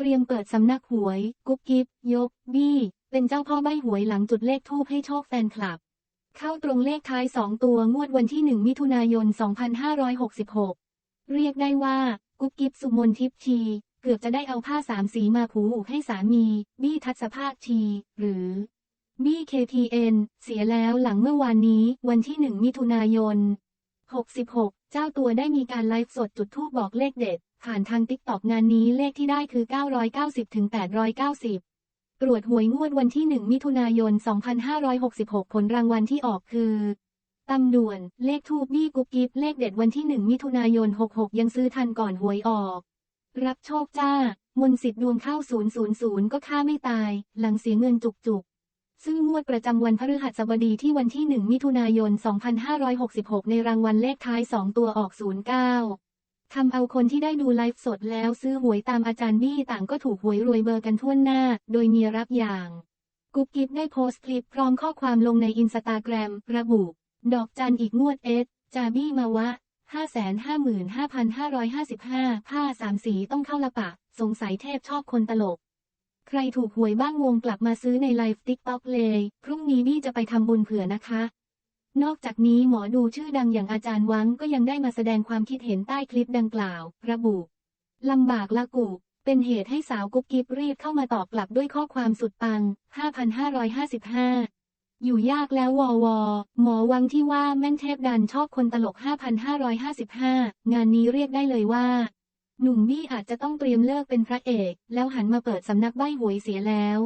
เตรียมเปิดสำนักหวย กุ๊บกิ๊บยก บี้ เป็นเจ้าพ่อใบหวยหลังจุดเลขทูปให้โชคแฟนคลับ เข้าตรงเลขท้าย 2 ตัวงวดวันที่ 1 มิถุนายน 2566 เรียกได้ว่า กุ๊บกิ๊บสุมนทิพย์ชี เกือบจะได้เอาผ้าสามสีมาผูกให้สามี บี้ทัศภาคชีหรือ บี้ KPN เสียแล้วหลังเมื่อวานนี้ วันที่ 1 มิถุนายน 66 เจ้าตัวได้มีการไลฟ์สดจุดทูปบอกเลขเด็ด ผ่านทางติ๊กตอกงานนี้เลขที่ได้คือ 990ถึง890 ตรวจหวยงวดวันที่ 1 มิถุนายน 2566 ผลรางวัลที่ออกคือตำด่วน เลขทูปบี้กุ๊บกิ๊บเลขเด็ดวันที่ 1 มิถุนายน 66 ยังซื้อทันก่อนหวยออก รับโชคจ้า มนสิทธิ์ดวงเข้า 000 ก็ฆ่าไม่ตาย หลังเสียเงินจุกๆซึ่งงวดประจำวันพฤหัสบดีที่วันที่ 1 มิถุนายน 2566 ในรางวัลเลขท้าย 2 ตัวออก 09 ทำเอาคนที่ได้ดูไลฟ์สดแล้วซื้อหวยตามอาจารย์บี้ต่างก็ถูกหวยรวยเบอร์กันทั่วหน้า โดยมีรับอย่าง กุ๊บกิ๊บได้โพสต์คลิปพร้อมข้อความลงในอินสตาแกรมระบุ ดอกจันอีกงวดเอสจาบี้มาวะ555,555 ผ้าสามสีต้องเข้าละปะ สงสัยเทพชอบคนตลก ใครถูกหวยบ้างวงกลับมาซื้อในไลฟ์ติ๊กต็อกเลย พรุ่งนี้บี้จะไปทำบุญเผื่อนะคะ นอกจากนี้หมอดูชื่อดังอย่างอาจารย์วังก็ยังได้มาแสดงความคิดเห็นใต้คลิปดังกล่าว ระบุลำบากละกุเป็นเหตุให้สาวกุ๊บกิ๊บรีบเข้ามาตอบกลับด้วยข้อความสุดปัง 5,555 อยู่ยากแล้ววอวอหมอวังที่ว่าแม่นเทพดันชอบคนตลก 5,555 งานนี้เรียกได้เลยว่า หนุ่มบี้อาจจะต้องเตรียมเลิกเป็นพระเอก แล้วหันมาเปิดสำนักใบ้หวยเสียแล้ว